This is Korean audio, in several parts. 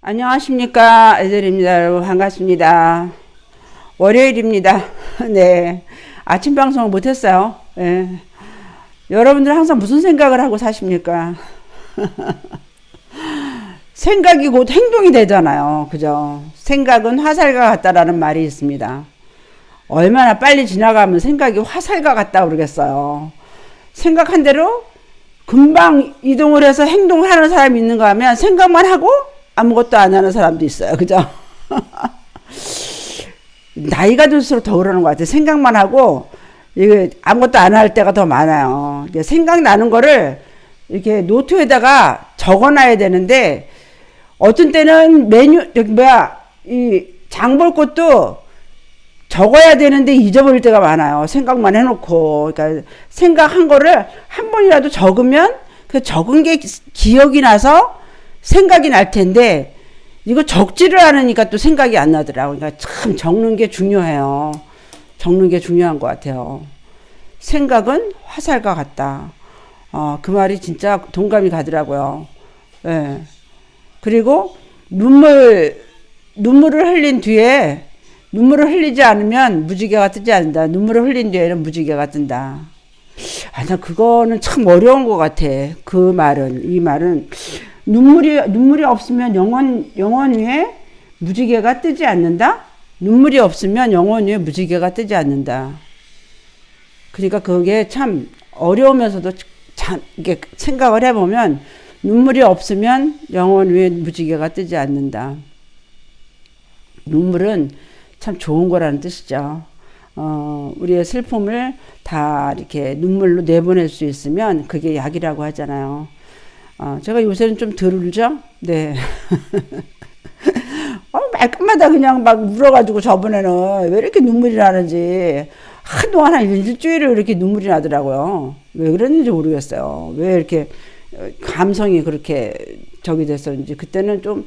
안녕하십니까 애들입니다 여러분. 반갑습니다. 월요일입니다. 네. 아침 방송을 못했어요. 네. 여러분들 항상 무슨 생각을 하고 사십니까? 생각이 곧 행동이 되잖아요. 그죠? 생각은 화살과 같다라는 말이 있습니다. 얼마나 빨리 지나가면 생각이 화살과 같다 그러겠어요. 생각한 대로 금방 이동을 해서 행동을 하는 사람이 있는가 하면 생각만 하고 아무것도 안 하는 사람도 있어요. 그죠? 나이가 들수록 더 그러는 것 같아요. 생각만 하고, 이게 아무것도 안 할 때가 더 많아요. 생각나는 거를 이렇게 노트에다가 적어 놔야 되는데, 어떤 때는 메뉴, 여기 뭐야, 이 장 볼 것도 적어야 되는데 잊어버릴 때가 많아요. 생각만 해놓고. 그러니까 생각한 거를 한 번이라도 적으면 그 적은 게 기억이 나서 생각이 날 텐데 이거 적지를 않으니까 또 생각이 안 나더라고요. 그러니까 참 적는 게 중요해요. 적는 게 중요한 것 같아요. 생각은 화살과 같다. 어, 그 말이 진짜 동감이 가더라고요. 예. 그리고 눈물, 눈물을 흘린 뒤에 눈물을 흘리지 않으면 무지개가 뜨지 않는다. 눈물을 흘린 뒤에는 무지개가 뜬다. 아, 나 그거는 참 어려운 것 같아. 그 말은, 이 말은. 눈물이, 눈물이 없으면 영원, 영원 위에 무지개가 뜨지 않는다? 눈물이 없으면 영원 위에 무지개가 뜨지 않는다. 그러니까 그게 참 어려우면서도 참, 이게 생각을 해보면 눈물이 없으면 영원 위에 무지개가 뜨지 않는다. 눈물은 참 좋은 거라는 뜻이죠. 어, 우리의 슬픔을 다 이렇게 눈물로 내보낼 수 있으면 그게 약이라고 하잖아요. 어, 제가 요새는 좀 들을죠? 네. 어, 말끝마다 그냥 막 울어가지고 저번에는 왜 이렇게 눈물이 나는지 한동안 한 일주일을 이렇게 눈물이 나더라고요. 왜 그랬는지 모르겠어요. 왜 이렇게 감성이 그렇게 저기 됐었는지 그때는 좀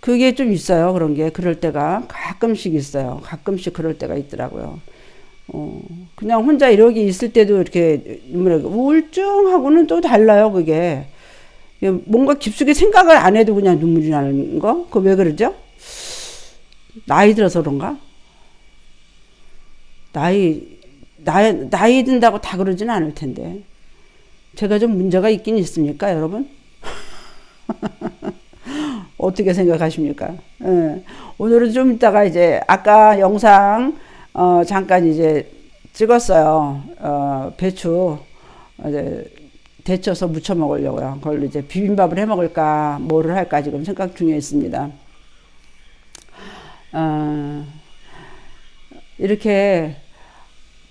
그게 좀 있어요. 그런 게 그럴 때가 가끔씩 있어요. 가끔씩 그럴 때가 있더라고요. 어, 그냥 혼자 이러기 있을 때도 이렇게 우울증하고는 또 달라요. 그게 뭔가 깊숙이 생각을 안 해도 그냥 눈물이 나는 거? 그 왜 그러죠? 나이 들어서 그런가? 나이, 나이, 나이 든다고 다 그러지는 않을 텐데. 제가 좀 문제가 있긴 있습니까, 여러분? 어떻게 생각하십니까? 예. 오늘은 좀 이따가 이제, 아까 영상, 어, 잠깐 이제 찍었어요. 어, 배추. 이제 데쳐서 무쳐 먹으려고요. 그걸 이제 비빔밥을 해 먹을까, 뭐를 할까 지금 생각 중에 있습니다. 어, 이렇게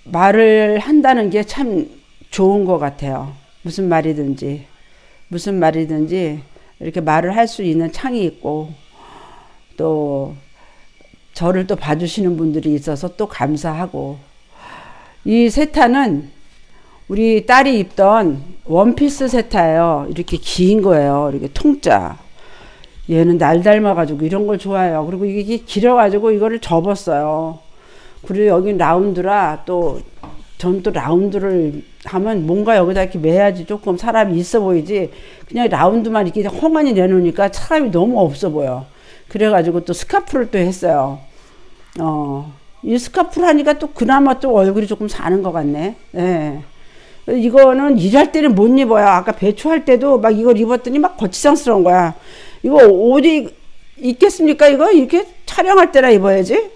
말을 한다는 게 참 좋은 것 같아요. 무슨 말이든지, 무슨 말이든지 이렇게 말을 할 수 있는 창이 있고, 또 저를 또 봐주시는 분들이 있어서 또 감사하고, 이 세타는 우리 딸이 입던 원피스 세타예요. 이렇게 긴 거예요. 이렇게 통짜. 얘는 날 닮아가지고 이런 걸 좋아해요. 그리고 이게 길어가지고 이거를 접었어요. 그리고 여기 라운드라 또 전 또 라운드를 하면 뭔가 여기다 이렇게 매야지 조금 사람이 있어 보이지 그냥 라운드만 이렇게 헝하니 내놓으니까 사람이 너무 없어 보여. 그래가지고 또 스카프를 또 했어요. 어, 이 스카프를 하니까 또 그나마 또 얼굴이 조금 사는 것 같네. 예. 네. 이거는 일할 때는 못 입어요. 아까 배추 할 때도 막 이걸 입었더니 막 거치장스러운 거야. 이거 어디 입겠습니까? 이거 이렇게 촬영할 때나 입어야지.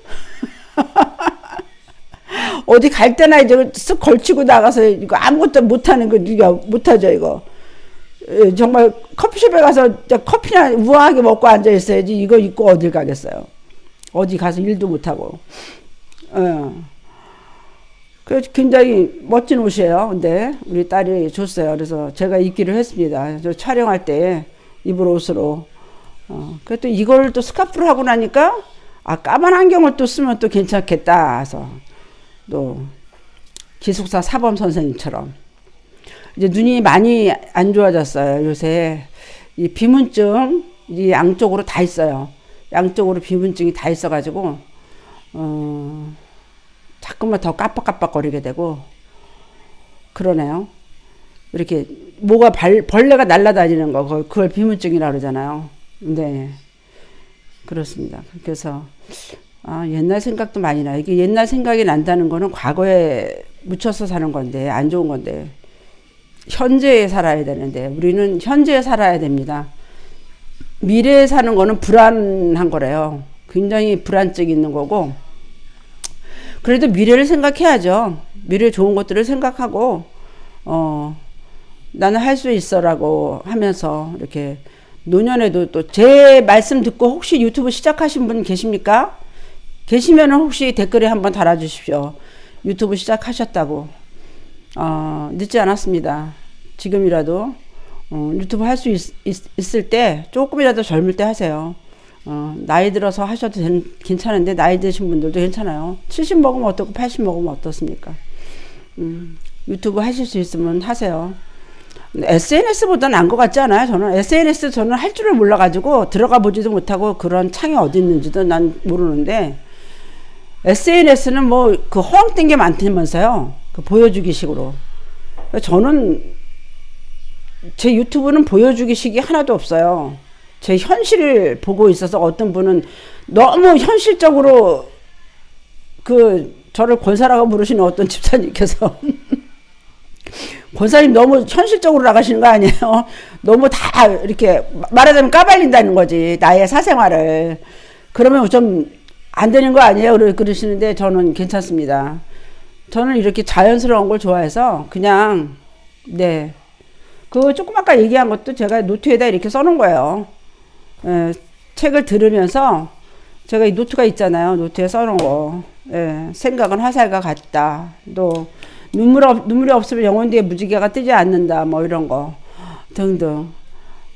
어디 갈 때나 이제 쓱 걸치고 나가서 이거 아무것도 못하는 거 이거 못하죠 이거. 예, 정말 커피숍에 가서 커피나 우아하게 먹고 앉아 있어야지 이거 입고 어딜 가겠어요. 어디 가서 일도 못하고. 어. 그 굉장히 멋진 옷이에요. 근데 우리 딸이 줬어요. 그래서 제가 입기를 했습니다. 저 촬영할 때 입을 옷으로. 어, 그또 이걸 또 스카프를 하고 나니까 아 까만 안경을 또 쓰면 또 괜찮겠다 해서 또 기숙사 사범 선생님처럼 이제 눈이 많이 안 좋아졌어요. 요새 이 비문증 이 양쪽으로 다 있어요. 양쪽으로 비문증이 다 있어가지고 어. 자꾸만 더 깜빡깜빡거리게 되고 그러네요. 이렇게 뭐가 발, 벌레가 날아다니는 거 그걸, 비문증이라 그러잖아요. 근데 그렇습니다. 그래서 아, 옛날 생각도 많이 나요. 이게 옛날 생각이 난다는 거는 과거에 묻혀서 사는 건데 안 좋은 건데 현재에 살아야 되는데 우리는 현재에 살아야 됩니다. 미래에 사는 거는 불안한 거래요. 굉장히 불안증이 있는 거고 그래도 미래를 생각해야죠. 미래 좋은 것들을 생각하고 어 나는 할 수 있어라고 하면서 이렇게 노년에도 또 제 말씀 듣고 혹시 유튜브 시작하신 분 계십니까? 계시면은 혹시 댓글에 한번 달아주십시오. 유튜브 시작하셨다고. 어, 늦지 않았습니다. 지금이라도 어, 유튜브 할 수 있을 때 조금이라도 젊을 때 하세요. 어, 나이 들어서 하셔도 된, 괜찮은데 나이 드신 분들도 괜찮아요. 70 먹으면 어떻고 80 먹으면 어떻습니까? 음, 유튜브 하실 수 있으면 하세요. SNS보다 나은 것 같지 않아요? 저는 SNS 저는 할 줄을 몰라가지고 들어가 보지도 못하고 그런 창이 어디 있는지도 난 모르는데 SNS는 뭐 그 허황된 게 많다면서요. 그 보여주기식으로. 저는 제 유튜브는 보여주기식이 하나도 없어요. 제 현실을 보고 있어서 어떤 분은 너무 현실적으로 그 저를 권사라고 부르시는 어떤 집사님께서 권사님 너무 현실적으로 나가시는 거 아니에요? 너무 다 이렇게 말하자면 까발린다는 거지 나의 사생활을 그러면 좀 안 되는 거 아니에요? 그러시는데 저는 괜찮습니다. 저는 이렇게 자연스러운 걸 좋아해서 그냥 네. 그 조금 아까 얘기한 것도 제가 노트에다 이렇게 써놓은 거예요. 예, 책을 들으면서 제가 이 노트가 있잖아요. 노트에 써놓은 거. 예, 생각은 화살과 같다. 또 눈물 없, 눈물이 없으면 영혼 뒤에 무지개가 뜨지 않는다. 뭐 이런 거 등등.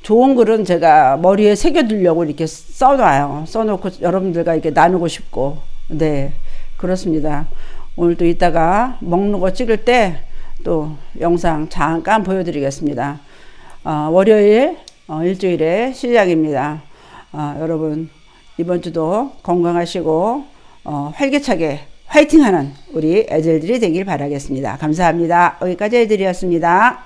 좋은 글은 제가 머리에 새겨두려고 이렇게 써놔요. 써놓고 여러분들과 이렇게 나누고 싶고. 네. 그렇습니다. 오늘 또 이따가 먹는 거 찍을 때 또 영상 잠깐 보여드리겠습니다. 어, 월요일 어, 일주일의 시작입니다. 어, 여러분 이번 주도 건강하시고 어, 활기차게 화이팅하는 우리 애들들이 되길 바라겠습니다. 감사합니다. 여기까지 애들이었습니다.